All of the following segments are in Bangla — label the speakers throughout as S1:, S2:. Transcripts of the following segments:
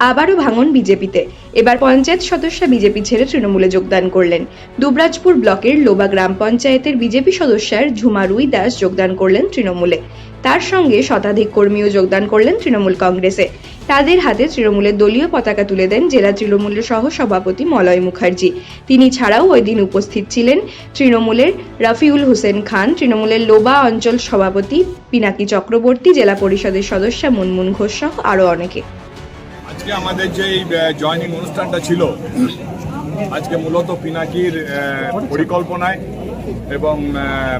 S1: আবারও ভাঙন বিজেপিতে। এবার পঞ্চায়েত সদস্যা বিজেপি ছেড়ে তৃণমূলে যোগদান করলেন। দুবরাজপুর ব্লকের লোবা গ্রাম পঞ্চায়েতের বিজেপি সদস্যার ঝুমা রুই দাস যোগদান করলেন তৃণমূলে। তার সঙ্গে শতাধিক কর্মীও যোগদান করলেন তৃণমূল কংগ্রেসে। তাদের হাতে তৃণমূলের দলীয় পতাকা তুলে দেন জেলা তৃণমূলের সহ সভাপতি মলয় মুখার্জি। তিনি ছাড়াও ওই দিন উপস্থিত ছিলেন তৃণমূলের রাফিউল হোসেন খান, তৃণমূলের লোবা অঞ্চল সভাপতি পিনাকি চক্রবর্তী, জেলা পরিষদের সদস্যা মুনমুন ঘোষ সহ আরও অনেকে।
S2: আজকে আমাদের যে জয়নিং অনুষ্ঠানটা ছিল, আজকে মূলত পিনাকির পরিকল্পনায় এবং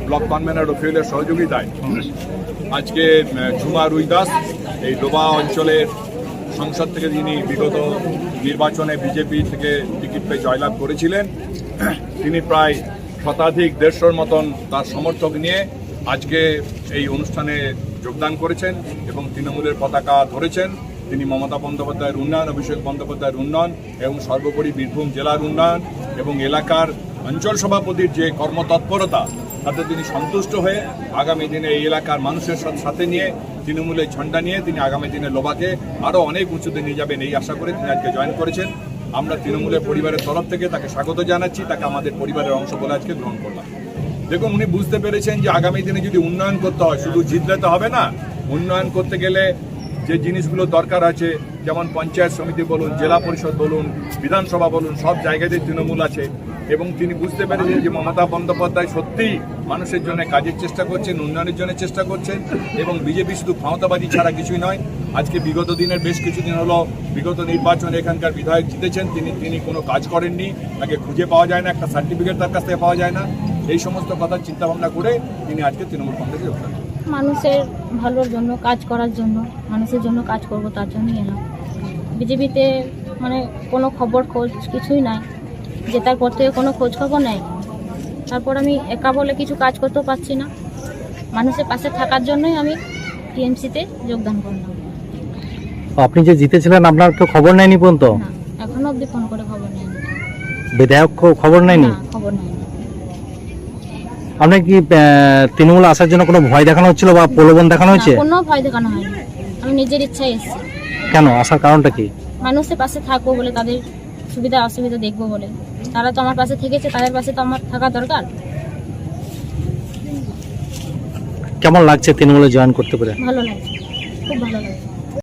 S2: ব্লক কনভেনার রফিউলের সহযোগিতায় আজকে ঝুমা রুইদাস এই ডোবা অঞ্চলের সংসদ থেকে যিনি বিগত নির্বাচনে বিজেপি থেকে টিকিট পেয়ে জয়লাভ করেছিলেন, তিনি প্রায় শতাধিক, দেড়শোর মতন তার সমর্থক নিয়ে আজকে এই অনুষ্ঠানে যোগদান করেছেন এবং তৃণমূলের পতাকা ধরেছেন। তিনি মমতা বন্দ্যোপাধ্যায়ের উন্নয়ন, অভিষেক বন্দ্যোপাধ্যায়ের উন্নয়ন এবং সর্বোপরি বীরভূম জেলার উন্নয়ন এবং এলাকার অঞ্চল সভাপতির যে কর্মতৎপরতা, তাতে তিনি সন্তুষ্ট হয়ে আগামী দিনে এই এলাকার মানুষের সাথে- নিয়ে তৃণমূলের ঝন্ডা নিয়ে তিনি আগামী দিনে লোবাকে আরও অনেক উঁচুতে নিয়ে যাবেন এই আশা করে তিনি আজকে জয়েন করেছেন। আমরা তৃণমূলের পরিবারের তরফ থেকে তাকে স্বাগত জানাচ্ছি, তাকে আমাদের পরিবারের অংশ বলে আজকে গ্রহণ করলাম। দেখুন, উনি বুঝতে পেরেছেন যে আগামী দিনে যদি উন্নয়ন করতে হয়, শুধু জিতলে তো হবে না, উন্নয়ন করতে গেলে যে জিনিসগুলো দরকার আছে, যেমন পঞ্চায়েত সমিতি বলুন, জেলা পরিষদ বলুন, বিধানসভা বলুন, সব জায়গাতে তৃণমূল আছে। এবং তিনি বুঝতে পেরেছেন যে মমতা বন্দ্যোপাধ্যায় সত্যিই মানুষের জন্য কাজের চেষ্টা করছেন, উন্নয়নের জন্য চেষ্টা করছেন এবং বিজেপি শুধু ক্ষমতাবাদী ছাড়া কিছুই নয়। আজকে বিগত দিনের বেশ কিছুদিন হলো বিগত নির্বাচনে, এখানকার বিধায়ক জিতেছেন, তিনি তিনি কোনো কাজ করেননি, তাকে খুঁজে পাওয়া যায় না, একটা সার্টিফিকেট তার কাছ থেকে পাওয়া যায় না। এই সমস্ত কথা চিন্তা ভাবনা করে তিনি আজকে তৃণমূল কংগ্রেসে যোগদান।
S3: মানুষের ভালোর জন্য কাজ করার জন্য মানুষের জন্য কাজ করব তার জন্যই এলাম। বিজেপিতে মানে কোনো খবর খোঁজ কিছুই নাই। জেতার পর থেকে কোনো খোঁজ খবর নেই। তারপর আমি একা বলে কিছু কাজ করতেও পারছি না। মানুষের পাশে থাকার জন্যই আমি টিএমসিতে যোগদান করলাম।
S4: আপনি যে জিতেছিলেন আপনার তো খবর নেয়নি পর্যন্ত?
S3: এখনও অবধি ফোন করে খবর নেয়নি
S4: বিধায়ক খবর নেয়নি?
S3: খবর নেয়নি
S4: আপনি কি তৃণমূলে আসার জন্য কোনো ভয় দেখানো হচ্ছিল বা প্রলোভন দেখানো হয়েছে?
S3: কোনো ভয় দেখানো হয়নি। আমি নিজের ইচ্ছায় এসেছি।
S4: কেন? আসার কারণটা কি?
S3: মানুষের পাশে থাকব বলে তাদের সুবিধা অসুবিধা দেখব বলে। তারা তো আমার পাশে থেকেছে তাদের পাশে তো আমার থাকা দরকার।
S4: কেমন লাগছে তৃণমূলে জয়েন করতে পেরে?
S3: ভালো লাগছে। খুব ভালো লাগছে।